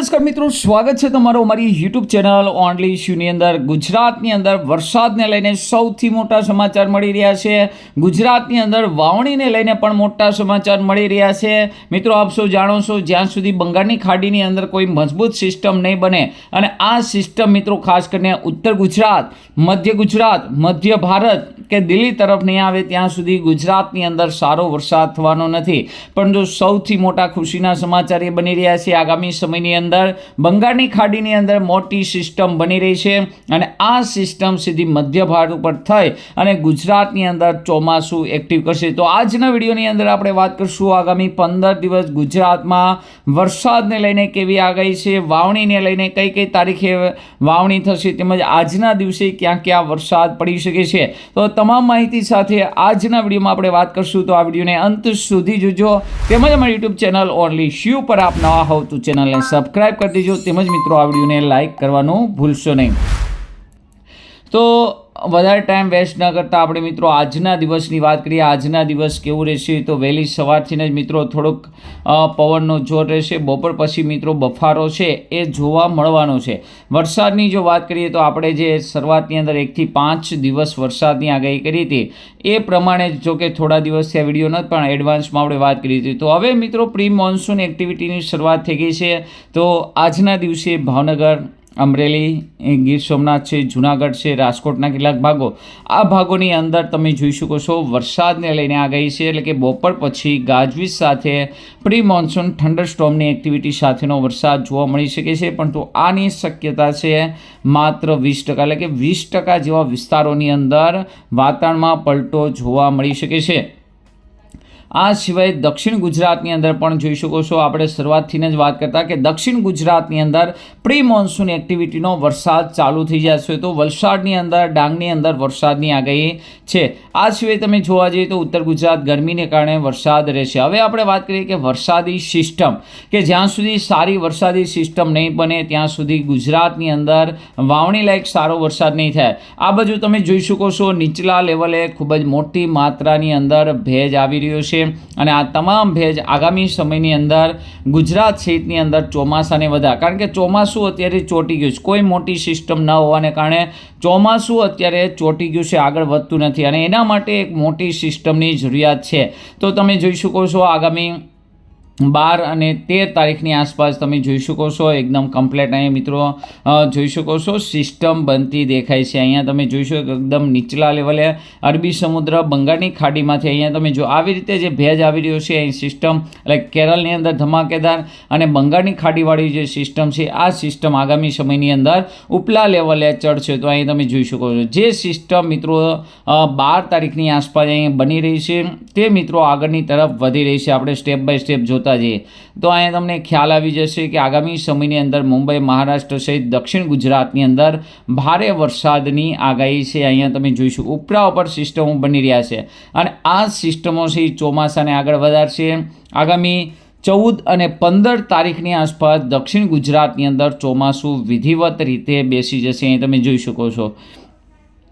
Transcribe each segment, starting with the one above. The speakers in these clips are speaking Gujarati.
નમસ્કાર મિત્રો, સ્વાગત છે તમારું અમારી યુટ્યુબ ચેનલ ઓનલી ઇશ્યુની અંદર. ગુજરાતની અંદર વરસાદને લઈને સૌથી મોટા સમાચાર મળી રહ્યા છે. ગુજરાતની અંદર વાવણીને લઈને પણ મોટા સમાચાર મળી રહ્યા છે. મિત્રો, આપ સૌ જાણો છો, જ્યાં સુધી બંગાળની ખાડીની અંદર કોઈ મજબૂત સિસ્ટમ નહીં બને અને આ સિસ્ટમ મિત્રો, ખાસ કરીને ઉત્તર ગુજરાત, મધ્ય ગુજરાત, મધ્ય ભારત કે દિલ્હી તરફ નહીં આવે, ત્યાં સુધી ગુજરાતની અંદર સારો વરસાદ થવાનો નથી. પણ જો સૌથી મોટા ખુશીના સમાચાર એ બની રહ્યા છે, આગામી સમયની અંદર બંગાળની ખાડીની અંદર મોટી સિસ્ટમ બની રહી છે. અને આ સિસ્ટમ સીધી મધ્ય ભારત ઉપર થઈ અને ગુજરાતની અંદર ચોમાસું એક્ટિવ કરશે. તો આજના વિડીયોની અંદર આપણે વાત કરીશું આગામી પંદર દિવસ ગુજરાતમાં વરસાદને લઈને કેવી આગાહી છે, વાવણીને લઈને કઈ કઈ તારીખે વાવણી થશે તેમજ આજના દિવસે ક્યાં ક્યાં વરસાદ પડી શકે છે. તો તમામ માહિતી સાથે આજના વિડીયોમાં આપણે વાત કરીશું. તો આ વિડીયોને અંત સુધી જોજો. તેમજ અમારી યુટ્યુબ ચેનલ ઓનલી શ્યુ પર આપ નવા હોવ તો ચેનલને સબસ્ક્રાઈબ કરી દેજો. તેમજ મિત્રો, આ વિડીયોને લાઇક કરવાનું ભૂલશો નહીં. તો વધારે ટાઈમ વેસ્ટ ન કરતાં આપણે મિત્રો આજના દિવસની વાત કરીએ, આજના દિવસ કેવું રહેશે? તો વહેલી સવારથીને જ મિત્રો થોડોક પવનનો જોર રહેશે. બપોર પછી મિત્રો બફારો છે એ જોવા મળવાનો છે. વરસાદની જો વાત કરીએ તો આપણે જે શરૂઆતની અંદર એકથી પાંચ દિવસ વરસાદની આગાહી કરી હતી, એ પ્રમાણે જ કે થોડા દિવસથી આ વીડિયો નથી પણ એડવાન્સમાં આપણે વાત કરી હતી. તો હવે મિત્રો પ્રી મોન્સૂન એક્ટિવિટીની શરૂઆત થઈ ગઈ છે. તો આજના દિવસે ભાવનગર અમરેલી ગીર સોમનાથ છે, જુનાગઢ છે, રાજકોટના કેટલાક ભાગો. આ ભાગોની અંદર તમે જોઈ શકો છો, વરસાદને લઈને આ ગઈ છે, એટલે કે બપોર પછી ગાજવીજ સાથે પ્રી મોન્સૂન થંડરસ્ટોમની એક્ટિવિટી સાથેનો વરસાદ જોવા મળી શકે છે, પરંતુ આની શક્યતા છે માત્ર વીસ ટકા, એટલે કે વીસ ટકા જેવા વિસ્તારોની અંદર વાતાવરણમાં પલટો જોવા મળી શકે છે. આ સિવાય દક્ષિણ ગુજરાતની અંદર પણ જોઈ શકો છો. આપણે શરૂઆતથી જ વાત કરતા કે દક્ષિણ ગુજરાતની અંદર પ્રી મોન્સૂન એક્ટિવિટીનો વરસાદ ચાલુ થઈ જશે તો વલસાડની અંદર, ડાંગની અંદર વરસાદની આગાહી છે. આ સિવાય તમે જોવા જઈએ તો ઉત્તર ગુજરાત ગરમીને કારણે વરસાદ રહેશે. હવે આપણે વાત કરીએ કે વરસાદી સિસ્ટમ કે જ્યાં સુધી સારી વરસાદી સિસ્ટમ નહીં બને, ત્યાં સુધી ગુજરાતની અંદર વાવણી લાયક સારો વરસાદ નહીં થાય. આ બાજુ તમે જોઈ શકો છો નીચલા લેવલે ખૂબ જ મોટી માત્રાની અંદર ભેજ આવી રહ્યો છે. અને આ તમામ ભેજ આગામી સમયની અંદર ગુજરાત સહિતની અંદર ચોમાસાને વધા કારણ કે ચોમાસું અત્યારે ચોંટી ગયું છે. કોઈ મોટી સિસ્ટમ ન હોવાને કારણે ચોમાસું અત્યારે ચોંટી ગયું છે, આગળ વધતું નથી. અને એના માટે એક મોટી સિસ્ટમની જરૂરિયાત છે. તો તમે જોઈ શકો છો આગામી બાર અને તેર તારીખની આસપાસ તમે જોઈ શકો છો. એકદમ કમ્પ્લેટ અહીંયા મિત્રો જોઈ શકો છો. સિસ્ટમ બનતી દેખાય છે. અહીંયા તમે જોઈ શકો એકદમ નીચલા લેવલે અરબી સમુદ્ર, બંગાળની ખાડીમાંથી અહીંયા તમે જો આવી રીતે જે ભેજ આવી રહ્યો છે, અહીં સિસ્ટમ એટલે કેરળની અંદર ધમાકેદાર અને બંગાળની ખાડીવાળી જે સિસ્ટમ છે, આ સિસ્ટમ આગામી સમયની અંદર ઉપલા લેવલે ચડશે. તો અહીં તમે જોઈ શકો છો. જે સિસ્ટમ મિત્રો બાર તારીખની આસપાસ અહીં બની રહી છે. તે મિત્રો આગળની તરફ વધી રહી છે. આપણે સ્ટેપ બાય સ્ટેપ જોતા જઈએ. તો અહીંયા તમને ખ્યાલ આવી જશે કે આગામી સમયની અંદર મુંબઈ, મહારાષ્ટ્ર સહિત દક્ષિણ ગુજરાતની અંદર ભારે વરસાદની આગાહી છે. અહીંયા તમે જોઈશું ઉપરા ઉપર સિસ્ટમો બની રહ્યા છે અને આ સિસ્ટમો છે ચોમાસાને આગળ વધારશે. આગામી ચૌદ અને પંદર તારીખની આસપાસ દક્ષિણ ગુજરાતની અંદર ચોમાસું વિધિવત રીતે બેસી જશે. અહીં તમે જોઈ શકો છો.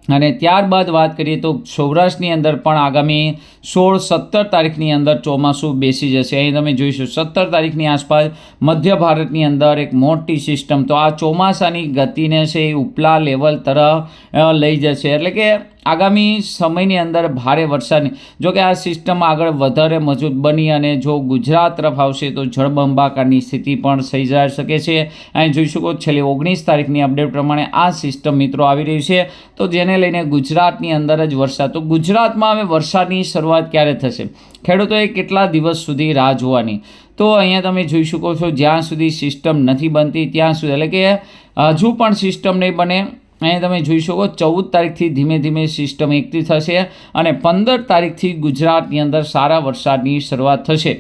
અને ત્યારબાદ વાત કરીએ તો સૌરાષ્ટ્રની અંદર પણ આગામી સોળ સત્તર તારીખની અંદર ચોમાસું બેસી જશે. અહીં તમે જોઈશું સત્તર તારીખની આસપાસ મધ્ય ભારતની અંદર એક મોટી સિસ્ટમ તો આ ચોમાસાની ગતિને છે એ ઉપલા લેવલ તરફ લઈ જશે. એટલે કે આગામી સમયની અંદર ભારે વરસાદની, જો કે આ સિસ્ટમ આગળ વધારે મજબૂત બની અને જો ગુજરાત તરફ આવશે તો જળબંબાકારની સ્થિતિ પણ સર્જાઈ શકે છે. અહીં જોઈ શકો છેલ્લી ઓગણીસ તારીખની અપડેટ પ્રમાણે આ સિસ્ટમ મિત્રો આવી રહી છે. તો જેને લઈને ગુજરાતની અંદર જ વરસાદ, તો ગુજરાતમાં હવે વરસાદની શરૂઆત ક્યારે થશે? ખેડૂતોએ કેટલા દિવસ સુધી રાહ જોવાની? તો અહીંયા તમે જોઈ શકો છો, જ્યાં સુધી સિસ્ટમ નથી બનતી, ત્યાં સુધી એટલે કે હજુ પણ સિસ્ટમ નહીં બને, અહીંયા તમે જોઈ શકો ચૌદ તારીખથી ધીમે ધીમે સિસ્ટમ એકઠી થશે અને પંદર તારીખથી ગુજરાતની અંદર સારા વરસાદની શરૂઆત થશે.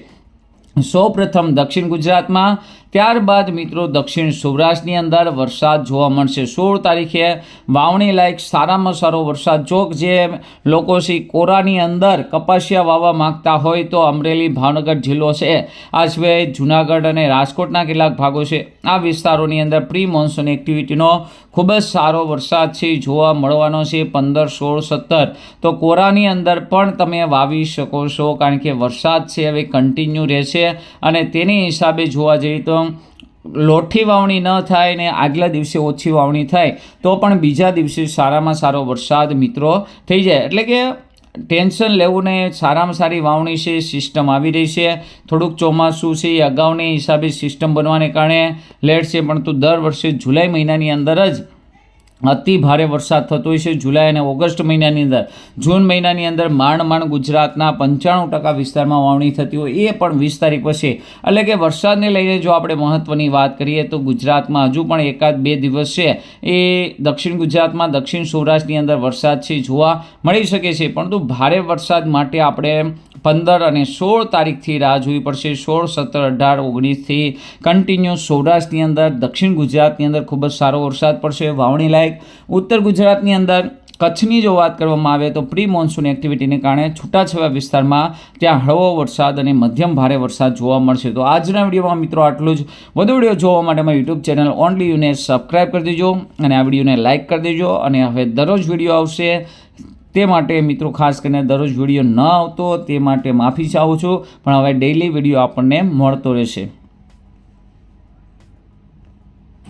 સૌપ્રથમ દક્ષિણ ગુજરાતમાં ત્યારબાદ મિત્રો દક્ષિણ સૌરાષ્ટ્રની અંદર વરસાદ જોવા મળશે. સોળ તારીખે વાવણી લાયક સારામાં સારો વરસાદ. જો જે લોકો છે કોરાની અંદર કપાસિયા વાવવા માંગતા હોય તો અમરેલી, ભાવનગર જિલ્લો છે. આ સિવાય જુનાગઢ અને રાજકોટના કેટલાક ભાગો છે. આ વિસ્તારોની અંદર પ્રી મોન્સૂન એક્ટિવિટીનો ખૂબ જ સારો વરસાદ છે, જોવા મળવાનો છે પંદર, સોળ, સત્તર. તો કોરાની અંદર પણ તમે વાવી શકો છો, કારણ કે વરસાદ છે, હવે કન્ટિન્યુ રહેશે અને તેની હિસાબે જોવા જઈએ તો લોઠી વાવણી ન થાય ને આગલા દિવસે ઓછી વાવણી થાય, તો પણ બીજા દિવસે સારામાં સારો વરસાદ મિત્રો થઈ જાય. એટલે કે ટેન્શન લેવું ને સારામાં સારી વાવણી છે, સિસ્ટમ આવી રહી છે. થોડુંક ચોમાસું છે એ અગાઉની હિસાબે સિસ્ટમ બનવાને કારણે લેટ છે પણ તો દર વર્ષે જુલાઈ મહિનાની અંદર જ અતિ ભારે વરસાદ થતો હોય છે. જુલાઈ અને ઓગસ્ટ મહિનાની અંદર, જૂન મહિનાની અંદર માંડ માંડ ગુજરાતના પંચાણું ટકા વિસ્તારમાં વાવણી થતી હોય, એ પણ વીસ તારીખ પછી. એટલે કે વરસાદને લઈને જો આપણે મહત્ત્વની વાત કરીએ તો ગુજરાતમાં હજુ પણ એકાદ બે દિવસ છે. એ દક્ષિણ ગુજરાતમાં, દક્ષિણ સૌરાષ્ટ્રની અંદર વરસાદ છે, જોવા મળી શકે છે. પરંતુ ભારે વરસાદ માટે આપણે પંદર અને સોળ તારીખથી રાહ જોવી પડશે. સોળ, સત્તર, અઢાર, ઓગણીસથી કન્ટિન્યુ સૌરાષ્ટ્રની અંદર, દક્ષિણ ગુજરાતની અંદર ખૂબ જ સારો વરસાદ પડશે. વાવણી લાયક ઉત્તર ગુજરાતની અંદર કચ્છની જો વાત કરવામાં આવે તો પ્રી મોન્સૂન એક્ટિવિટીને કારણે છૂટાછવાયા વિસ્તારમાં ત્યાં હળવો વરસાદ અને મધ્યમ ભારે વરસાદ જોવા મળશે. તો આજના વિડીયોમાં મિત્રો આટલું જ. વધુ વીડિયો જોવા માટે મારી યુટ્યુબ ચેનલ ઓનલી યુને સબસ્ક્રાઈબ કરી દેજો અને આ વિડીયોને લાઇક કરી દેજો અને હવે દરરોજ વીડિયો આવશે તે માટે મિત્રો ખાસ કરીને દરરોજ વીડિયો ન આવતો તે માટે માફી ચાહું છું, પણ હવે ડેઇલી વીડિયો આપણને મળતો રહેશે.